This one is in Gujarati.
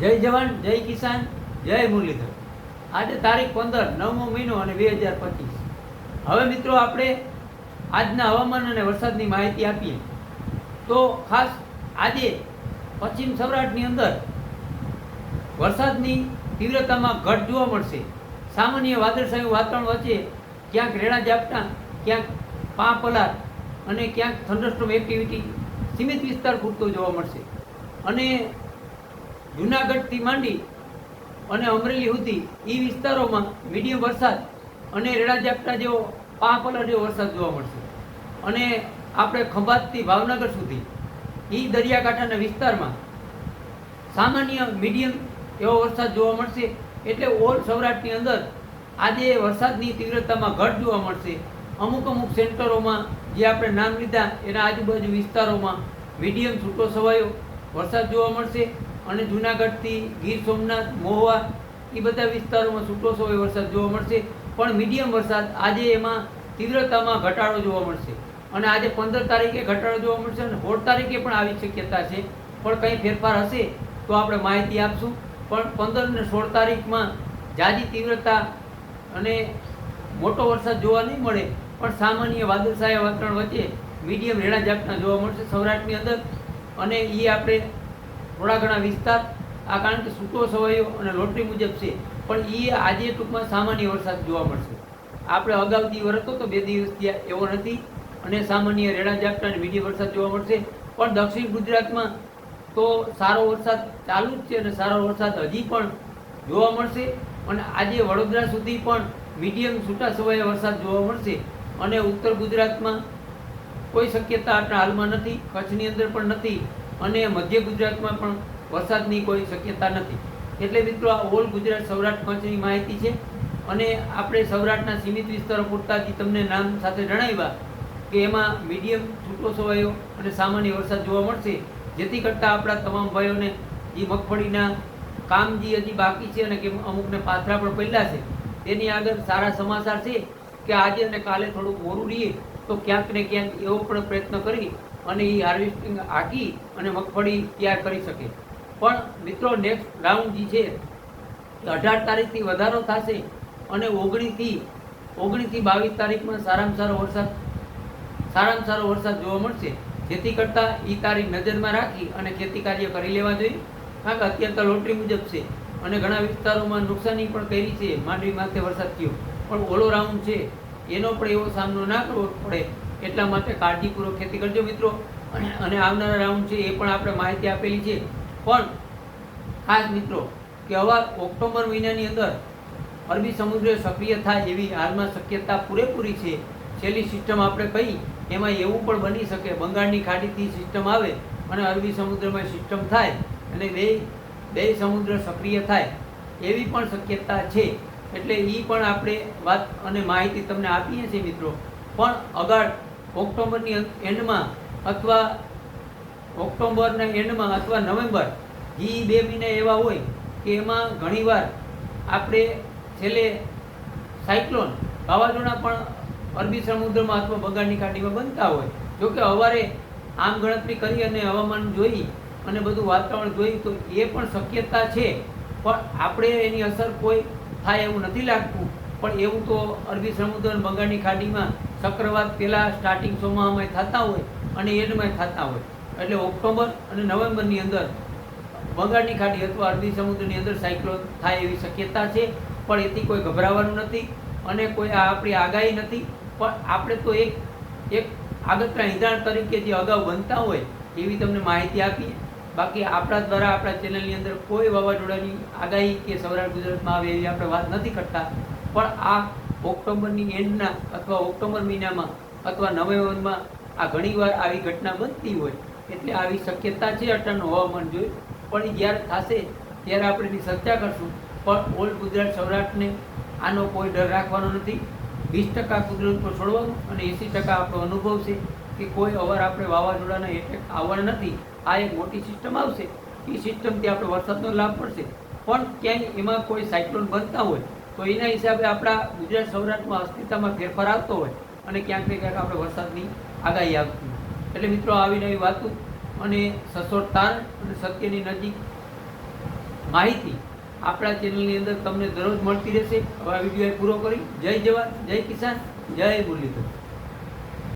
જય જવાન, જય કિસાન, જય મુરલીધર. આજે તારીખ પંદર, નવમો મહિનો અને બે હજાર પચીસ. હવે મિત્રો આપણે આજના હવામાન અને વરસાદની માહિતી આપીએ. તો ખાસ આજે પશ્ચિમ સૌરાષ્ટ્રની અંદર વરસાદની તીવ્રતામાં ઘટ જોવા મળશે. સામાન્ય વાદળછાયું વાતાવરણ વચ્ચે ક્યાંક રેણા ઝાપટા, ક્યાંક પા પલાર અને ક્યાંક થંડરસ્ટોમ એક્ટિવિટી સીમિત વિસ્તાર પૂરતો જોવા મળશે. અને જુનાગઢથી માંડી અને અમરેલી સુધી એ વિસ્તારોમાં મીડિયમ વરસાદ અને રેડા ઝાપટા જેવો પા પલાર જેવો વરસાદ જોવા મળશે. અને આપણે ખંભાતથી ભાવનગર સુધી એ દરિયાકાંઠાના વિસ્તારમાં સામાન્ય મીડિયમ એવો વરસાદ જોવા મળશે. એટલે ઓલ સૌરાષ્ટ્રની અંદર આજે વરસાદની તીવ્રતામાં ઘટ જોવા મળશે. અમુક અમુક સેન્ટરોમાં જે આપણે નામ લીધા એના આજુબાજુ વિસ્તારોમાં મીડિયમ છૂટો છવાયો વરસાદ જોવા મળશે. અને જુનાગઢથી ગીર સોમનાથ, મહુવા, એ બધા વિસ્તારોમાં છૂટો સમય વરસાદ જોવા મળશે. પણ મીડિયમ વરસાદ આજે એમાં તીવ્રતામાં ઘટાડો જોવા મળશે. અને આજે પંદર તારીખે ઘટાડો જોવા મળશે અને સોળ તારીખે પણ આવી શક્યતા છે. પણ કંઈ ફેરફાર હશે તો આપણે માહિતી આપશું. પણ પંદર અને સોળ તારીખમાં જાજી તીવ્રતા અને મોટો વરસાદ જોવા નહીં મળે. પણ સામાન્ય વાદળછાયા વાતાવરણ વચ્ચે મીડિયમ રેણા ઝાપટા જોવા મળશે સૌરાષ્ટ્રની અંદર. અને એ આપણે થોડા ઘણા વિસ્તાર આ કારણ કે સૂકો સવાયો અને લોટરી મુજબ છે. પણ એ આજે ટૂંકમાં સામાન્ય વરસાદ જોવા મળશે. આપણે અગાઉથી વરસતો તો બે દિવસ ત્યાં એવો નથી અને સામાન્ય રેડા ઝાપટા અને મીડિયમ વરસાદ જોવા મળશે. પણ દક્ષિણ ગુજરાતમાં તો સારો વરસાદ ચાલુ જ છે અને સારો વરસાદ હજી પણ જોવા મળશે. અને આજે વડોદરા સુધી પણ મીડિયમ છૂટા છવાયા વરસાદ જોવા મળશે. અને ઉત્તર ગુજરાતમાં કોઈ શક્યતા આપણા હાલમાં નથી, કચ્છની અંદર પણ નથી. અને મધ્ય ગુજરાતમાં પણ વરસાદની કોઈ શક્યતા નથી. એટલે મિત્રો આ ઓલ ગુજરાત સૌરાષ્ટ્ર કચ્છની માહિતી છે. અને આપણે સૌરાષ્ટ્રના સીમિત વિસ્તારો પૂરતા જે તમને નામ સાથે જણાવ્યા કે એમાં મીડિયમ છૂટો છવાયો અને સામાન્ય વરસાદ જોવા મળશે. જેથી કરતાં આપણા તમામ ભાઈઓને જે મગફળીના કામ જે હજી બાકી છે અને કે અમુકને પાથરા પણ પહેલાં છે. તેની આગળ સારા સમાચાર છે કે આજે અને કાલે થોડુંક મોરું રહીએ. તો ક્યાંક ને ક્યાંક એવો પણ પ્રયત્ન કરી અને એ હાર્વેસ્ટિંગ હાકી અને મગફળી તૈયાર કરી શકે. પણ મિત્રો નેક્સ્ટ રાઉન્ડ જે છે અઢાર તારીખથી વધારો થશે અને ઓગણીસથી ઓગણીસથી બાવીસ તારીખમાં સારામાં સારો વરસાદ, સારામાં સારો વરસાદ જોવા મળશે. જેથી કરતાં એ તારીખ નજરમાં રાખી અને ખેતી કાર્ય કરી લેવા જોઈએ. કારણ કે અત્યારે તો લોટરી મુજબ છે અને ઘણા વિસ્તારોમાં નુકસાની પણ કરી છે, માંડવી માથે વરસાદ થયો. પણ ઓલો રાઉન્ડ છે એનો પણ એવો સામનો ના કરવો પડે એટલા માટે કાળજીપૂર્વક ખેતી કરજો મિત્રો. અને આવનારા રાઉન્ડ છે એ પણ આપણે માહિતી આપેલી છે. પણ ખાસ મિત્રો કે હવે ઓક્ટોબર મહિનાની અંદર અરબી સમુદ્ર સક્રિય થાય એવી હાલમાં શક્યતા પૂરેપૂરી છે. છેલ્લી સિસ્ટમ આપણે કહી એમાં એવું પણ બની શકે, બંગાળની ખાડીથી સિસ્ટમ આવે અને અરબી સમુદ્રમાં સિસ્ટમ થાય અને બે બે સમુદ્ર સક્રિય થાય એવી પણ શક્યતા છે. એટલે એ પણ આપણે વાત અને માહિતી તમને આપીએ છીએ મિત્રો. પણ અગાડ ઓક્ટોબરની એન્ડમાં અથવા ઓક્ટોબરના એન્ડમાં અથવા નવેમ્બર એ બે મહિના એવા હોય કે એમાં ઘણીવાર આપણે છેલ્લે સાયક્લોન વાવાઝોડા પણ અરબી સમુદ્રમાં અથવા બંગાળની ખાડીમાં બનતા હોય. જોકે અવારે આમ ગણતરી કરી અને હવામાન જોઈ અને બધું વાતાવરણ જોઈ તો એ પણ શક્યતા છે. પણ આપણે એની અસર કોઈ થાય એવું નથી લાગતું. પણ એવું તો અરબી સમુદ્ર બંગાળની ખાડીમાં ચક્રવાત પહેલાં સ્ટાર્ટિંગ ચોમાસામાં થતા હોય અને એન્ડમાં થતા હોય. એટલે ઓક્ટોબર અને નવેમ્બરની અંદર બંગાળની ખાડી અથવા અરબી સમુદ્રની અંદર સાયક્લોન થાય એવી શક્યતા છે. પણ એથી કોઈ ગભરાવાનું નથી અને કોઈ આ આપણી આગાહી નથી. પણ આપણે તો એક એક આગતરા ઈંધણ તરીકે જે અગાઉ બનતા હોય એવી તમને માહિતી આપીએ. બાકી આપણા દ્વારા આપણા ચેનલની અંદર કોઈ વાવાઝોડાની આગાહી કે સૌરાષ્ટ્ર ગુજરાતમાં આવે એવી આપણે વાત નથી કરતા. પણ આ ઓક્ટોબરની એન્ડના અથવા ઓક્ટોબર મહિનામાં અથવા નવેમ્બરમાં આ ઘણીવાર આવી ઘટના બનતી હોય. એટલે આવી શક્યતા છે અટાણું હવામાન જોઈ. પણ જ્યારે થશે ત્યારે આપણે એની ચર્ચા કરશું. પણ ઓલ ગુજરાત સૌરાષ્ટ્રને આનો કોઈ ડર રાખવાનો નથી. વીસ ટકા કુદરત પર છોડવાનું અને એંસી ટકા આપણો અનુભવ છે કે કોઈ અવાર આપણે વાવાઝોડાના એટેક આવવાના નથી. આ એક મોટી સિસ્ટમ આવશે. એ સિસ્ટમથી આપણે વરસાદનો લાભ પડશે પણ ક્યાંય એમાં કોઈ સાયક્લોન બનતા હોય, તો એના હિસાબે આપણા ગુજરાત સૌરાષ્ટ્રમાં અસ્તિત્વમાં ફેરફાર આવતો હોય અને ક્યાંક ને ક્યાંક આપણે વરસાદની આગાહી આવતી એટલે મિત્રો, આવી નવી વાતો અને સસોડ તાર અને સત્યની નજીક માહિતી આપણા ચેનલની અંદર તમને દરરોજ મળતી રહેશે. હવે આ વીડિયો પૂરો કરી. જય જવાન, જય કિસાન, જય મુરલીધર.